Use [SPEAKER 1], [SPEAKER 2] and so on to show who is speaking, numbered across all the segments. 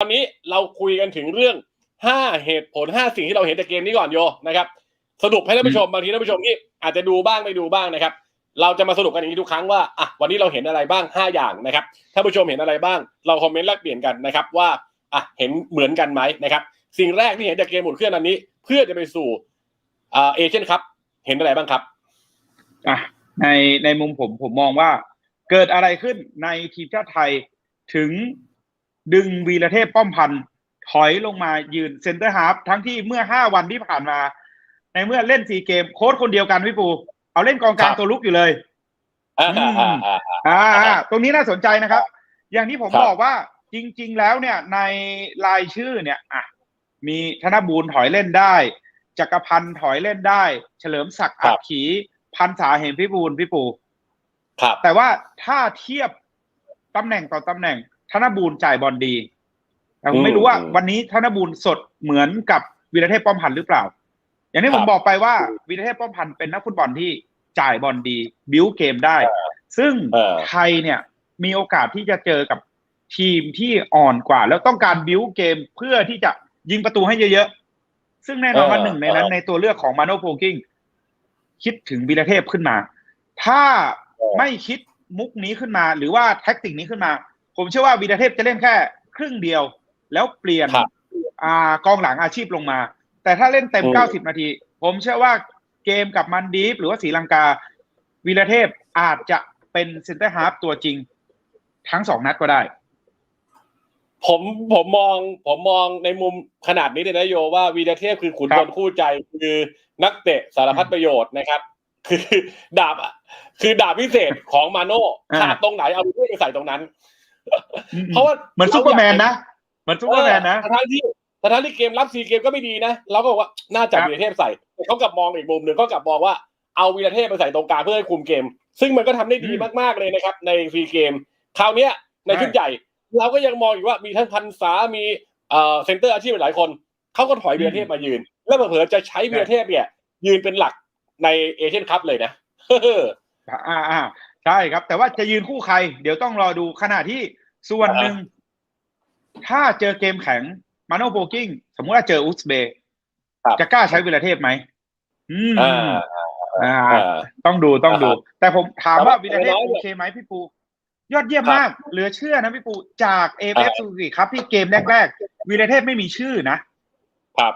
[SPEAKER 1] ตอนนี้เราคุยกันถึงเรื่องห้าเหตุผลห้าสิ่งที่เราเห็นจากเกมนี้ก่อนโยนะครับ สรุปให้ท่านผู้ชมบางทีท่านผู้ชมที่อาจจะดูบ้างไม่ดูบ้างนะครับ เราจะมาสรุปกันอย่างนี้ทุกครั้งว่าอะวันนี้เราเห็นอะไรบ้างห้าอย่างนะครับท่านผู้ชมเห็นอะไรบ้าง เราคอมเมนต์แลกเปลี่ยนกันนะครับว่าอะเห็นเหมือนกันไหมนะครับ สิ่งแรกที่เห็นจากเกมหมุนเครื่องอันนี้ เพื่อจะไปสู่อ่าเอเชียนครับเห็นอะไรบ้างครับ
[SPEAKER 2] อะในในมุมผมผมมองว่า เกิดอะไรขึ้นในทีมชาติไทยถึง ดึงวีรเทพป้อมพันธ์ถอยลงมายืนเซนเตอร์ฮาร์ฟทั้งที่เมื่อห้าวันที่ผ่านมา ในเมื่อเล่นซีเกมโค้ชคนเดียวกันพี่ปู เอาเล่นกองกลาง
[SPEAKER 1] ครับ
[SPEAKER 2] ตัวลุกอยู่เลย
[SPEAKER 1] อ่า
[SPEAKER 2] อืม
[SPEAKER 1] อ่าอ่าอ่า
[SPEAKER 2] อ่าอ่าตรงนี้น่าสนใจนะครับ อย่างที่ผม
[SPEAKER 1] ครับ
[SPEAKER 2] บอกว่าจริง ๆ แล้วเนี่ย ในรายชื่อเนี่ยอะมีธนบูรณ์ถอยเล่นได้ จักรพันธ์ถอยเล่นได้ เฉลิมศักดิ์อักขี พันษาเหมพิบูลพี่ปู
[SPEAKER 1] ครับ
[SPEAKER 2] แต่ว่าถ้าเทียบตำแหน่งต่อตำแหน่ง ธนบูรณ์จ่ายบอลดีแต่ผมไม่รู้ว่า
[SPEAKER 1] อืม
[SPEAKER 2] วันนี้ธนบูรณ์สดเหมือนกับวีรเทพป้อมพันธ์หรือเปล่า อย่างที่ผม
[SPEAKER 1] ครับ
[SPEAKER 2] บอกไปว่าวีรเทพป้อมพันธ์เป็นนักฟุตบอลที่จ่ายบอลดี บิวเกมได้ ซึ่ง
[SPEAKER 1] เออ
[SPEAKER 2] ไทยเนี่ยมีโอกาสที่จะเจอกับทีมที่อ่อนกว่า แล้วต้องการบิวเกมเพื่อที่จะยิงประตูให้เยอะๆ ซึ่งแน่นอนว่า
[SPEAKER 1] เออ
[SPEAKER 2] หนึ่งในนั้น
[SPEAKER 1] เออ
[SPEAKER 2] ในตัวเลือกของมาโนโพกิ้งคิดถึงวีรเทพขึ้นมา ถ้า
[SPEAKER 1] เออ
[SPEAKER 2] ไม่คิดมุกนี้ขึ้นมา หรือว่าแท็กติกนี้ขึ้นมา ผมเชื่อว่าวีรเทพจะเล่นแค่ครึ่งเดียว แล้วเปลี่ยน
[SPEAKER 1] ครับ
[SPEAKER 2] อ่ากองหลังอาชีพลงมา แต่ถ้าเล่นเต็ม
[SPEAKER 1] อืม
[SPEAKER 2] 90 นาที ผมเชื่อว่าเกมกับมันดีฟหรือว่าศรีลังกาวีรเทพอาจจะเป็นเซนเตอร์ฮาร์ฟตัวจริง ทั้งสองนัดก็ได้
[SPEAKER 1] ผมผมมองผมมองในมุมขนาดนี้เลยนะโยว่าวีรเทพคือขุน
[SPEAKER 2] ค
[SPEAKER 1] พ
[SPEAKER 2] รั
[SPEAKER 1] ล
[SPEAKER 2] บ
[SPEAKER 1] คู่ใจคือนักเตะสารพัดประโยชน์นะครับ คือดาบอะคือดาบพิเศษของมาโน่
[SPEAKER 2] อ่า
[SPEAKER 1] ขาดตรงไหนเอาวีรเทพไปใส่ตรงนั้น เพราะว่า
[SPEAKER 2] เหมือนซูเปอร์แมนนะเหมือนซูเปอร์แมนนะ
[SPEAKER 1] เออทั้งที่ทั้งที่เกมรับซีเกมก็ไม่ดีนะเราก็บอกว่าน่าจะ
[SPEAKER 2] ครับ
[SPEAKER 1] วีรเทพใส่แต่เขากลับมองอีกมุมหนึ่งเขากลับมองว่าเอาวีรเทพไปใส่ตรงกลางเพื่อให้คุมเกม ซึ่งมันก็ทำได้ดีมากๆเลยนะครับ ในฟรีเกม คราวเนี้ยในชุดใหญ่ เราก็ยังมองอยู่ว่ามีทั้งพันษามีเอ่อเซนเตอร์อาชีพหลายคนเขาก็ถอยวีรเทพมายืน แล้วเผลอๆจะใช้วีรเทพเนี่ย ยืนเป็นหลักในเอเชียนคัพเลยนะ
[SPEAKER 2] อ่าอ่า ใช่ครับ แต่ว่าจะยืนคู่ใคร เดี๋ยวต้องรอดูขณะที่ส่วนหนึ่ง ถ้าเจอเกมแข็งมาโนโบกิ้งสมมุติว่าเจออุซเบย์
[SPEAKER 1] ครับ
[SPEAKER 2] จะกล้าใช้วีรเทพไหมอืม
[SPEAKER 1] อ่า
[SPEAKER 2] อ่า
[SPEAKER 1] อ่า
[SPEAKER 2] ต้องดูต้องดู
[SPEAKER 1] อ่า
[SPEAKER 2] แต่ผมถามว่า
[SPEAKER 1] แต่ว่า
[SPEAKER 2] วีรเทพ
[SPEAKER 1] น้อยๆ
[SPEAKER 2] โอเคไหมพี่ปู ยอดเยี่ยม
[SPEAKER 1] ครับ
[SPEAKER 2] มาก เหลือเชื่อนะพี่ปู จากเอฟเอฟ
[SPEAKER 1] อ่า
[SPEAKER 2] ซูกิครับที่เกมแรกๆวีรเทพไม่มีชื่อนะครับ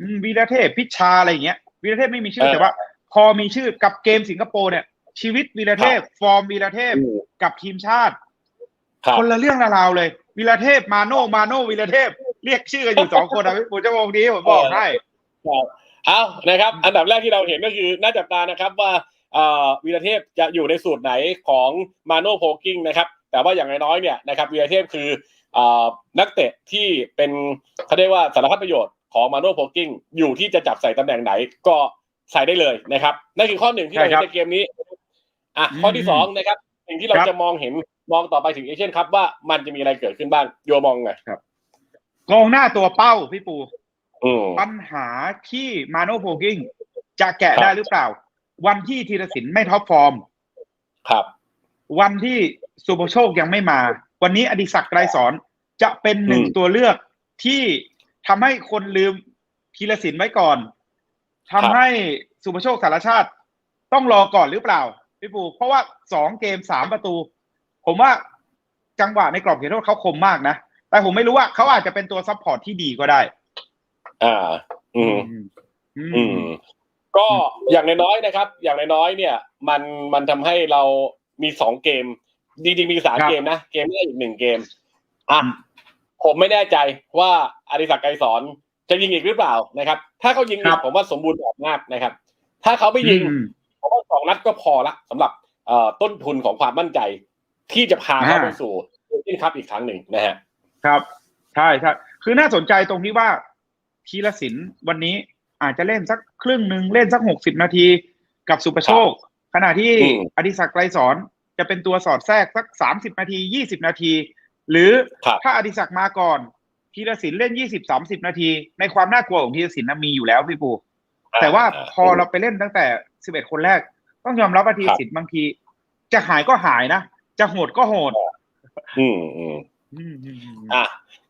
[SPEAKER 2] อืมวีรเทพพิชชาอะไรอย่างเงี้ยวีรเทพไม่มีชื่อ
[SPEAKER 1] เออ
[SPEAKER 2] แต่ว่า พอมีชื่อกับเกมสิงคโปร์เนี่ย ชีวิตวีรเทพ ฟอร์มวีรเทพ
[SPEAKER 1] อืม
[SPEAKER 2] กับทีมชาติ
[SPEAKER 1] ครับ
[SPEAKER 2] คนละเรื่องละราวเลยวีรเทพมาโนมาโนวีรเทพ เรียกชื่อกันอยู่สองคนนะพี่ปูชั่วโมงนี้ผมบอกให้
[SPEAKER 1] ครับเอานะครับ อันดับแรกที่เราเห็นก็คือน่าจับตานะครับว่าเอ่อวีรเทพจะอยู่ในสูตรไหนของมาโนโพกิ้งนะครับ แต่ว่าอย่างน้อยๆเนี่ยนะครับวีรเทพคือเอ่อนักเตะที่เป็นเขาเรียกว่าสารพัดประโยชน์ของมาโนโพกิ้งอยู่ที่จะจับใส่ตำแหน่งไหนก็ใส่ได้เลยนะครับนั่นคือข้อหนึ่งที่เรา
[SPEAKER 2] ใช่
[SPEAKER 1] เห็
[SPEAKER 2] ครั
[SPEAKER 1] น
[SPEAKER 2] บ
[SPEAKER 1] ในเกมนี้ อะ
[SPEAKER 2] อืม
[SPEAKER 1] ข้อที่สองนะครับสิ่งที่เรา
[SPEAKER 2] ครับ
[SPEAKER 1] จะมองเห็นมองต่อไปถึงเอเชียนคัพว่ามันจะมีอะไรเกิดขึ้นบ้างโยมองไง
[SPEAKER 2] กองหน้าตัวเป้าพี่ปู
[SPEAKER 1] อืม
[SPEAKER 2] ปัญหาที่มาโนโพกิ้งจะแกะ
[SPEAKER 1] ครับ
[SPEAKER 2] ได้หรือเปล่า วันที่ธีรศิลป์ไม่ท็อปฟอร์ม
[SPEAKER 1] ครับ
[SPEAKER 2] วันที่สุภโชคยังไม่มา วันนี้อดิศักดิ์ไกรสอนจะเป็นหนึ่ง
[SPEAKER 1] อืม
[SPEAKER 2] ตัวเลือกที่ทำให้คนลืมธีรศิลป์ไว้ก่อนทำให้สุภโชคสารชาติต้องรอก่อนหรือเปล่า พี่ปูเพราะว่าสองเกมสามประตู ผมว่าจังหวะในกรอบเขตโทษเขาคมมากนะ แต่ผมไม่รู้ว่าเขาอาจจะเป็นตัวซัพพอร์ตที่ดีก็ได้
[SPEAKER 1] อ่า อืม
[SPEAKER 2] อื
[SPEAKER 1] อื
[SPEAKER 2] ม
[SPEAKER 1] มก็อย่างน้อยๆนะครับ อย่างน้อยๆเนี่ย มันมันทำให้เรามีสองเกมจริงๆมีสาม
[SPEAKER 2] ครับ
[SPEAKER 1] เกมนะ เกมแรกอีกหนึ่งเกม อะ
[SPEAKER 2] อืม
[SPEAKER 1] ผมไม่แน่ใจว่าอดิศักดิ์ไกรสอนจะยิงอีกหรือเปล่านะครับ ถ้าเขายิงอี
[SPEAKER 2] ครั
[SPEAKER 1] ก
[SPEAKER 2] บ
[SPEAKER 1] ผมว่าสมบูรณ์แบบมากนะครับ ถ้าเขาไม่ยิง
[SPEAKER 2] อืม
[SPEAKER 1] ผมว่าสองนัดก็พอละสำหรับเอ่อต้นทุนของความมั่นใจ ที่จะพาเขา
[SPEAKER 2] อ่า
[SPEAKER 1] ไปสู่เอเชียนคัพอีกครั้งหนึ่งนะฮะ
[SPEAKER 2] ครับใช่ใช่คือน่าสนใจตรงที่ว่าธีรศิลป์วันนี้อาจจะเล่นสักครึ่งหนึ่งเล่นสักหกสิบนาทีกับสุประโชค ขณะที่
[SPEAKER 1] อืม
[SPEAKER 2] อดิศักดิ์ไกรสอนจะเป็นตัวสอดแทรกสักสามสิบนาทียี่สิบนาที หรือ
[SPEAKER 1] ครับ
[SPEAKER 2] ถ้าอดิศักดิ์มาก่อนธีรศิลป์เล่นยี่สิบสามสิบนาที ในความน่ากลัวของธีรศิลป์น่ะมีอยู่แล้วพี่ปูแต่ว่าพอเราไปเล่นตั้งแต่ สิบเอ็ดคนแรก ต้องยอมรับว่าธีรศิลป์บางที จะหายก็หายนะ จะโหดก็โหด
[SPEAKER 1] อืมอืม
[SPEAKER 2] อืมอืมอืม
[SPEAKER 1] อะ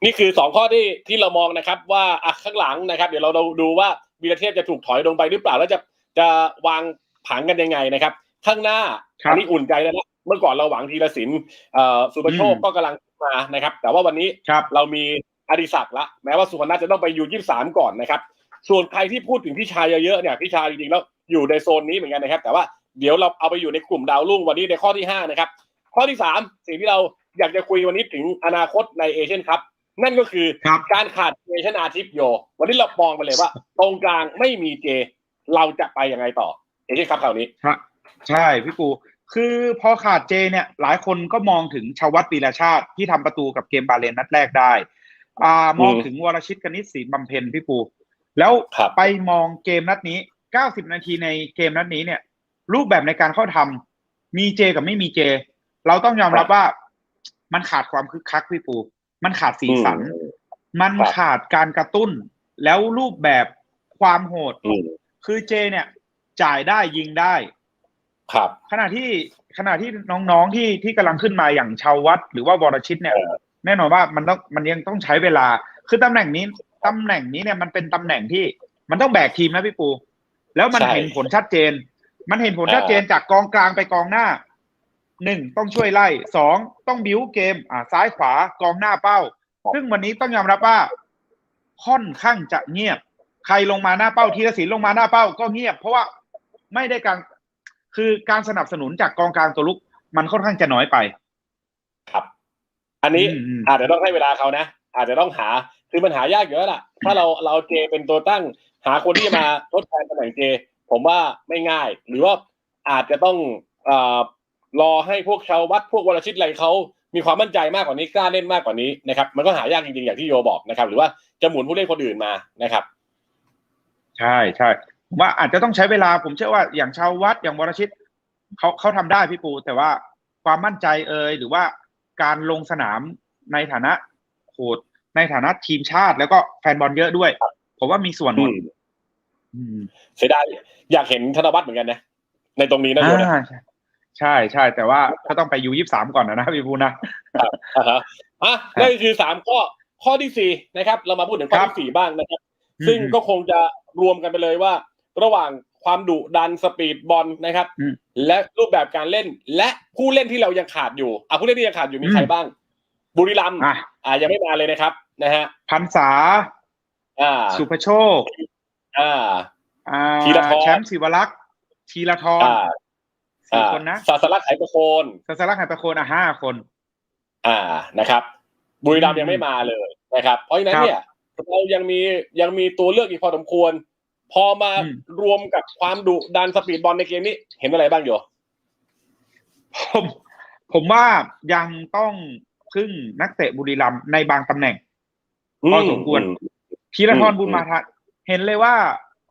[SPEAKER 1] นี่คือสองข้อที่ที่เรามองนะครับ ว่าอะข้างหลังนะครับ เดี๋ยวเราเราดูว่าวีรเทพจะถูกถอยลงไปหรือเปล่าแล้วจะจะวางผังกันยังไงนะครับ ข้างหน้า
[SPEAKER 2] ครับ
[SPEAKER 1] อันนี้อุ่นใจแล้วนะเมื่อก่อนเราหวังทีละสินเอ่อสุประโชค
[SPEAKER 2] อืม
[SPEAKER 1] ก็กำลังมานะครับ แต่ว่าวันนี้
[SPEAKER 2] ครับ
[SPEAKER 1] เรามีอดิศักดิ์ละแม้ว่าสุพรรณจะต้องไปยูยี่สามก่อนนะครับ ส่วนใครที่พูดถึงพี่ชายเยอะๆเนี่ยพี่ชายจริงๆแล้ว อยู่ในโซนนี้เหมือนกันนะครับ แต่ว่าเดี๋ยวเราเอาไปอยู่ในกลุ่มดาวรุ่งวันนี้ในข้อที่ห้านะครับข้อที่สามสิ่งที่เราอยากจะคุยวันนี้ถึงอนาคตในเอเชียนคัพนั่นก็คือ
[SPEAKER 2] ครับ
[SPEAKER 1] การขาดเจชนาทิพย์โย วันนี้เรามองไปเลยว่า ตรงกลางไม่มีเจ เราจะไปยังไงต่อเอเชียนคัพคราวนี้
[SPEAKER 2] ครับใช่พี่ปูคือพอขาดเจเนี่ยหลายคนก็มองถึงชาววัดปีละชาติที่ทำประตูกับเกมบาเลนนัดแรกได้อ่ามอง
[SPEAKER 1] อืม
[SPEAKER 2] ถึงวรชิตกนิษฐ์ศรีบำเพ็ญพี่ปู แล้ว
[SPEAKER 1] ครับ
[SPEAKER 2] ไปมองเกมนัดนี้ 90 นาทีในเกมนัดนี้เนี่ย รูปแบบในการเข้าทำมีเจกับไม่มีเจ เราต้องยอมรับว่ามันขาดความคึกคักพี่ปู มันขาดสีสัน
[SPEAKER 1] อืม
[SPEAKER 2] มัน
[SPEAKER 1] ครับ
[SPEAKER 2] ขาดการกระตุ้น แล้วรูปแบบความโหด
[SPEAKER 1] อืม
[SPEAKER 2] คือเจเนี่ย จ่ายได้ยิงได้
[SPEAKER 1] ครับ
[SPEAKER 2] ขณะที่ขณะที่น้องๆที่ที่กำลังขึ้นมาอย่างชาววัด หรือว่าวรชิตเนี่ย
[SPEAKER 1] เออ
[SPEAKER 2] แน่นอนว่ามันต้องมันยังต้องใช้เวลา คือตำแหน่งนี้ตำแหน่งนี้เนี่ยมันเป็นตำแหน่งที่มันต้องแบกทีมนะพี่ปู แล้วมัน
[SPEAKER 1] ใช่
[SPEAKER 2] เห็นผลชัดเจน มันเห็นผล
[SPEAKER 1] อ่า
[SPEAKER 2] ชัดเจนจากกองกลางไปกองหน้าหนึ่งต้องช่วยไล่สองต้องบิ้วเกม อ่าซ้ายขวากองหน้าเป้า ซึ่งวันนี้ต้องยอมรับว่า ค่อนข้างจะเงียบ ใครลงมาหน้าเป้าทีละศิลป์ลงมาหน้าเป้าก็เงียบ เพราะว่าไม่ได้การคือการสนับสนุนจากกองกลางตัวลุก มันค่อนข้างจะน้อยไป
[SPEAKER 1] ครับ อันนี้
[SPEAKER 2] อืมอืม
[SPEAKER 1] อาจจะต้องให้เวลาเขานะอาจจะต้องหาคือมันหายากอยู่แล้วล่ะ ถ้าเราเราเจเป็นตัวตั้ง หาคนที่มาทดแทนตำแหน่งเจ ผมว่าไม่ง่าย หรือว่าอาจจะต้องอรอให้พวกชาววัดพวกวรชิตอะไรเขามีความมั่นใจมากกว่านี้กล้าเล่นมากกว่านี้นะครับ มันก็หายากจริงๆอย่างที่โยบอกนะครับ หรือว่าจะหมุนผู้เล่นคนอื่นมานะครับ
[SPEAKER 2] ใช่ใช่ผมว่าอาจจะต้องใช้เวลาผมเชื่อว่าอย่างชาววัดอย่างวรชิตเขาเขาทำได้พี่ปู แต่ว่าความมั่นใจเอ่ยหรือว่าการลงสนามในฐานะโหดในฐานะทีมชาติ แล้วก็แฟนบอลเยอะด้วย ผมว่ามีส่วนหม
[SPEAKER 1] อื
[SPEAKER 2] ด
[SPEAKER 1] ม
[SPEAKER 2] อืม
[SPEAKER 1] เสียดายอยากเห็นธนวัฒน์เหมือนกันนะ ในตรงนี้นะโยนะ
[SPEAKER 2] อ่าใช่ใช่แต่ว่าก็ต้องไปยูยี่สามก่อนนะนะพี่ปูนะ
[SPEAKER 1] อ่าฮะอะนั่นก็คือสามข้อข้อที่สี่นะครับ เรามาพูดถึงข้อ
[SPEAKER 2] ครับ
[SPEAKER 1] ที่สี่บ้างนะครับ ซึ่งก็คงจะรวมกันไปเลยว่า ระหว่างความดุดันสปีดบอลนะครับ
[SPEAKER 2] อืม
[SPEAKER 1] และรูปแบบการเล่นและผู้เล่นที่เรายังขาดอยู่อะผู้เล่นที่ยังขาดอยู่มี
[SPEAKER 2] อืม
[SPEAKER 1] ใครบ้าง บุรีรัมย์
[SPEAKER 2] อะ
[SPEAKER 1] อ่ายังไม่มาเลยนะครับ นะฮะ
[SPEAKER 2] พันษา
[SPEAKER 1] อ่า
[SPEAKER 2] สุภโชค
[SPEAKER 1] อ่า
[SPEAKER 2] อ่า
[SPEAKER 1] ธีรทร
[SPEAKER 2] แชมป์ศิวรักษ์ธีรทร
[SPEAKER 1] อ่า
[SPEAKER 2] สี่
[SPEAKER 1] อ่า
[SPEAKER 2] คนนะ
[SPEAKER 1] ศาสลักษ์ไหประโคน
[SPEAKER 2] สัสลักษ์ไหประโคนอะห้าคน
[SPEAKER 1] อ่านะครับ บุรีรัมย์
[SPEAKER 2] อืม
[SPEAKER 1] ยังไม่มาเลยนะครับ เพราะฉะนั้น
[SPEAKER 2] ครับ
[SPEAKER 1] เนี่ยเรายังมียังมีตัวเลือกอีกพอสมควร พอมา
[SPEAKER 2] อืม
[SPEAKER 1] รวมกับความดุดันสปีดบอลในเกมนี้ เห็นอะไรบ้างโย
[SPEAKER 2] ผมผมว่ายังต้องพึ่งนักเตะบุรีรัมย์ในบางตำแหน่ง พอสมควร ธีรทร
[SPEAKER 1] อืม
[SPEAKER 2] บุญมาทัศน์เห็นเลยว่า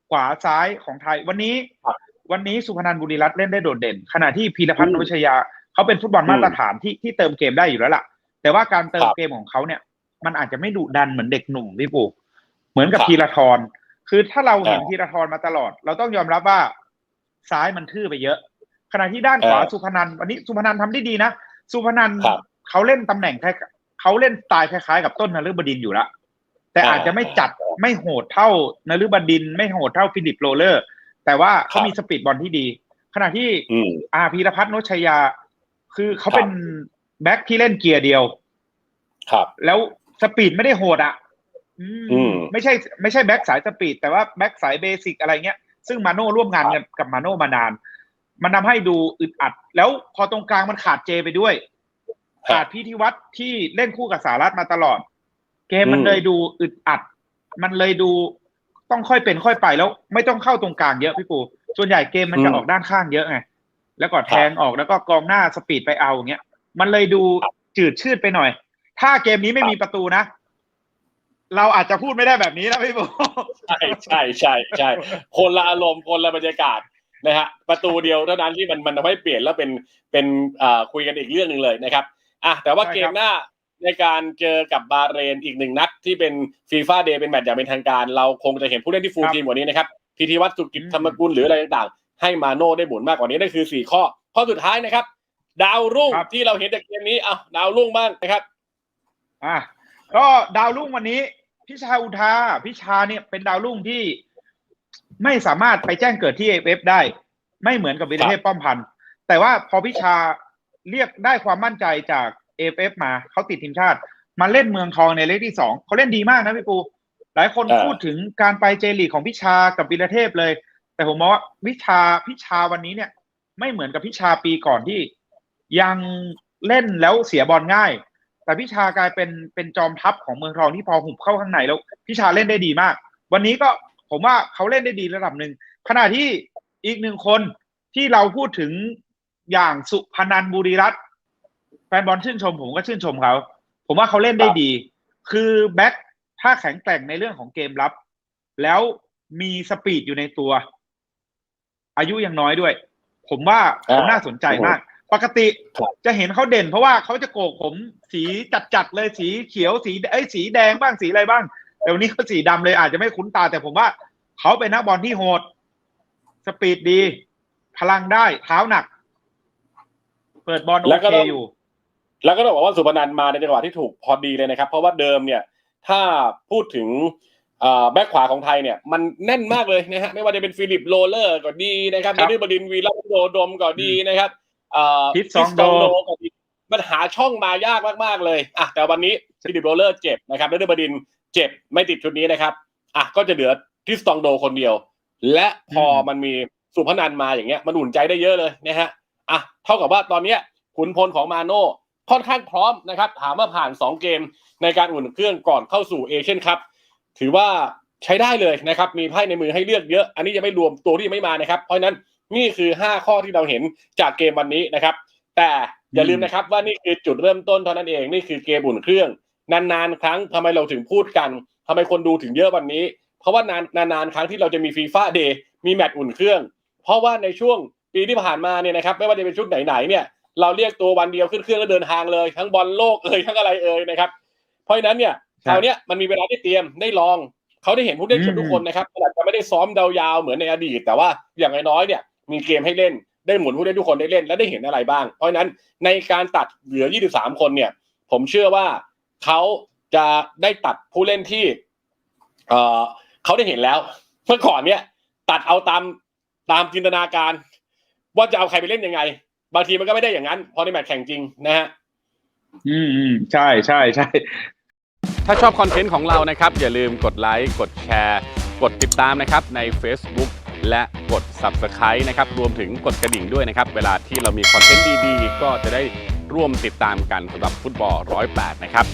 [SPEAKER 2] ขวาซ้ายของไทย วันนี้
[SPEAKER 1] ครับ
[SPEAKER 2] วันนี้สุพนันบุรีรัตน์เล่นได้โดดเด่น ขณะที่พีรพัฒ
[SPEAKER 1] อื
[SPEAKER 2] น์
[SPEAKER 1] ม
[SPEAKER 2] นชยาเขาเป็นฟุตบอล
[SPEAKER 1] อืม
[SPEAKER 2] มาตรฐานที่ที่เติมเกมได้อยู่แล้วล่ะ แต่ว่าการเติม
[SPEAKER 1] ครับ
[SPEAKER 2] เกมของเขาเนี่ย มันอาจจะไม่ดุดันเหมือนเด็กหนุ่มพี่ปูเหมือนกับ
[SPEAKER 1] ครับ
[SPEAKER 2] พีรทรคือถ้าเราเห็น
[SPEAKER 1] อ่า
[SPEAKER 2] พีรทรมาตลอด เราต้องยอมรับว่าซ้ายมันทื่อไปเยอะ ขณะที่ด้านขวา
[SPEAKER 1] เออ
[SPEAKER 2] สุพนันวันนี้สุพนันทำได้ดีนะสุพนัน
[SPEAKER 1] ครับ
[SPEAKER 2] เขาเล่นตำแหน่งคล้ายเขาเล่นสไตล์คล้ายๆกับต้นนฤบดินทร์อยู่ละ แต่
[SPEAKER 1] อ่า
[SPEAKER 2] อาจจะไม่จัดไม่โหดเท่านฤบดินทร์ไม่โหดเท่าฟิลิปโรเลอร์ แต่ว่าเขา
[SPEAKER 1] ครับ
[SPEAKER 2] มีสปีดบอลที่ดี ขณะที่
[SPEAKER 1] อืม
[SPEAKER 2] อาพีรพัฒน์นชชยา คือเขา
[SPEAKER 1] ครับ
[SPEAKER 2] เป็นแบ็คที่เล่นเกียร์เดียว
[SPEAKER 1] ครับ
[SPEAKER 2] แล้วสปีดไม่ได้โหดอะอืม
[SPEAKER 1] อืม
[SPEAKER 2] ไม่ใช่ ไม่ใช่แบ็คสายสปีดแต่ว่าแบ็คสายเบสิกอะไรเงี้ยซึ่งมาโน่ร่วมงานกันกับมาโน่มานาน มันทำให้ดูอึดอัด แล้วพอตรงกลางมันขาดเจไปด้วย
[SPEAKER 1] ครับ
[SPEAKER 2] ขาดพี่ธิวัฒน์ที่เล่นคู่กับสารัฐมาตลอด เกมมัน
[SPEAKER 1] อืม
[SPEAKER 2] เลยดูอึดอัด มันเลยดูต้องค่อยเป็นค่อยไปแล้ว ไม่ต้องเข้าตรงกลางเยอะพี่ปูส่วนใหญ่เกมมันจะออกด้านข้างเยอะไงแล้วก็แทงออกแล้วก็กองหน้าสปีดไปเอาอย่างเงี้ยมันเลยดูจืดชืดไปหน่อย ถ้าเกมนี้ไม่มีประตูนะ เราอาจจะพูดไม่ได้แบบนี้นะพี่ปู
[SPEAKER 1] ใช่ใช่ใช่ใช่คนละอารมณ์คนละบรรยากาศนะฮะประตูเดียวเท่านั้นที่มันมันทำให้เปลี่ยนแล้วเป็นเป็นอ่าคุยกันอีกเรื่องหนึ่งเลยนะครับอะแต่ว่า
[SPEAKER 2] ใช่ครับ
[SPEAKER 1] เกมหน้า ในการเจอกับบาห์เรนอีกหนึ่งนัดที่เป็นฟีฟ่าเดย์เป็นแมตช์อย่างเป็นทางการ เราคงจะเห็นผู้เล่นที่ฟูล
[SPEAKER 2] ครับ
[SPEAKER 1] ทีมกว่านี้นะครับพิธีวัตรสุกิจ
[SPEAKER 2] อืม
[SPEAKER 1] ธรรมกุลหรืออะไรต่างๆ ให้มาโน่ได้หมุนมากกว่านี้นั่นคือสี่ข้อ ข้อสุดท้ายนะครับ ดาวรุ่ง
[SPEAKER 2] ครับ
[SPEAKER 1] ที่เราเห็นจากเกมนี้อะดาวรุ่งบ้างนะครับ
[SPEAKER 2] อะก็ดาวรุ่งวันนี้พิชาอุทาพิชาเนี่ยเป็นดาวรุ่งที่ไม่สามารถไปแจ้งเกิดที่เอฟได้ ไม่เหมือนกับวิรเทพป้อมพันธ์แต่ว่าพอพิชาเรียกได้ความมั่นใจจาก เอฟเอฟมาเขาติดทีมชาติ มาเล่นเมืองทองในเลขที่สองเขาเล่นดีมากนะพี่ปู หลายคน
[SPEAKER 1] อ่า
[SPEAKER 2] พูดถึงการไปเจลีกของพิชากับวิรเทพเลย แต่ผมมองว่าวิชาพิชาวันนี้เนี่ย ไม่เหมือนกับพิชาปีก่อนที่ยังเล่นแล้วเสียบอลง่าย แต่พิชากลายเป็นเป็นจอมทัพของเมืองทองที่พอหุบเข้าข้างในแล้ว พิชาเล่นได้ดีมาก วันนี้ก็ผมว่าเขาเล่นได้ดีระดับหนึ่งขณะที่อีกหนึ่งคนที่เราพูดถึงอย่างสุพนันบุรีรัตน์แฟนบอลชื่นชมผมก็ชื่นชมเขา ผมว่าเขาเล่นได้ดี คือแบ็คถ้าแข็งแกร่งในเรื่องของเกมรับ แล้วมีสปีดอยู่ในตัว อายุยังน้อยด้วย ผมว่าเขาน่าสนใจมาก ปกติ
[SPEAKER 1] ครับ
[SPEAKER 2] จะเห็นเขาเด่น เพราะว่าเขาจะโกกผมสีจัดๆเลยสีเขียวสีเอ้ยสีแดงบ้างสีอะไรบ้าง แต่วันนี้เขาสีดำเลยอาจจะไม่คุ้นตา แต่ผมว่าเขาเป็นนักบอลที่โหด สปีดดี พลังได้เท้าหนัก เปิดบอลโอ
[SPEAKER 1] แล้วก็
[SPEAKER 2] เค
[SPEAKER 1] ต้อง
[SPEAKER 2] อยู่
[SPEAKER 1] แล้วก็ต้องบอกว่าสุพนันมาในจังหวะที่ถูกพอดีเลยนะครับ เพราะว่าเดิมเนี่ยถ้าพูดถึงเอ่อแบ็คขวาของไทยเนี่ยมันแน่นมากเลยนะฮะไม่ว่าจะเป็นฟิลิปโรเลอร์ก็ดีนะครับ
[SPEAKER 2] ครั
[SPEAKER 1] เด
[SPEAKER 2] บ
[SPEAKER 1] นิสบดินทร์วีลัมโดโดมก็ดีนะครับเอ่อ
[SPEAKER 2] ทิสซองโด
[SPEAKER 1] ทิสก็ดีมันหาช่องมายากมากๆเลยอะแต่วันนี้ฟิลิปโรเลอร์เจ็บนะครับเดนิสบดินทร์เจ็บไม่ติดชุดนี้นะครับอะก็จะเหลือทิสตองโดคนเดียว และพอมันมีสุพนันมาอย่างเงี้ยมันอุ่นใจได้เยอะเลยนะฮะอะเท่ากับว่าตอนเนี้ยขุนพลของมาโน่ ค่อนข้างพร้อมนะครับ ถามว่าผ่าน 2 เกมในการอุ่นเครื่องก่อนเข้าสู่เอเชียนคัพถือว่าใช้ได้เลยนะครับ มีไพ่ในมือให้เลือกเยอะ อันนี้ยังไม่รวมตัวที่ไม่มานะครับ เพราะฉะนั้นนี่คือ 5 ข้อที่เราเห็นจากเกมวันนี้นะครับ แต่อย่าลืมนะครับว่านี่คือจุดเริ่มต้นเท่านั้นเองนี่คือเกมอุ่นเครื่อง นานๆ ครั้งทำไมเราถึงพูดกันทำไมคนดูถึงเยอะวันนี้ เพราะว่านานนานๆครั้งที่เราจะมีฟีฟ่าเดย์มีแมตช์อุ่นเครื่อง เพราะว่าในช่วงปีที่ผ่านมาเนี่ยนะครับ ไม่ว่าจะเป็นชุดไหนๆเนี่ย เราเรียกตัววันเดียวขึ้นเครื่องแล้วเดินทางเลย ทั้งบอลโลกเอ่ยทั้งอะไรเอ่ยนะครับ เพราะฉะนั้นเนี่ย
[SPEAKER 2] ค
[SPEAKER 1] ครับราวเนี้ยมันมีเวลาได้เตรียมได้ลองเขาได้เห็นผู้เล่นเกือบทุกคนนะครับอาจจะไม่ได้ซ้อมยาวๆเหมือนในอดีต แต่ว่าอย่างน้อยๆเนี่ยมีเกมให้เล่นได้หมุนผู้เล่นทุกคนได้เล่นและได้เห็นอะไรบ้าง เพราะฉะนั้นในการตัดเหลือ 23 คนเนี่ย ผมเชื่อว่าเขาจะได้ตัดผู้เล่นที่เอ่อเขาได้เห็นแล้ว เมื่อก่อนเนี่ย ตัดเอาตามตามจินตนาการ ว่าจะเอาใครไปเล่นยังไง บางทีมันก็ไม่ได้อย่างนั้น พอในแมตช์แข่งจริงนะฮะ
[SPEAKER 2] อืมอืมใช่ใช่ใช่
[SPEAKER 3] ถ้าชอบคอนเทนต์ของเรานะครับ อย่าลืมกดไลค์กดแชร์ กดติดตามนะครับใน Facebook และกด Subscribe นะครับ รวมถึงกดกระดิ่งด้วยนะครับ เวลาที่เรามีคอนเทนต์ดีๆ ก็จะได้ร่วมติดตามกันสำหรับฟุตบอล 108 นะครับ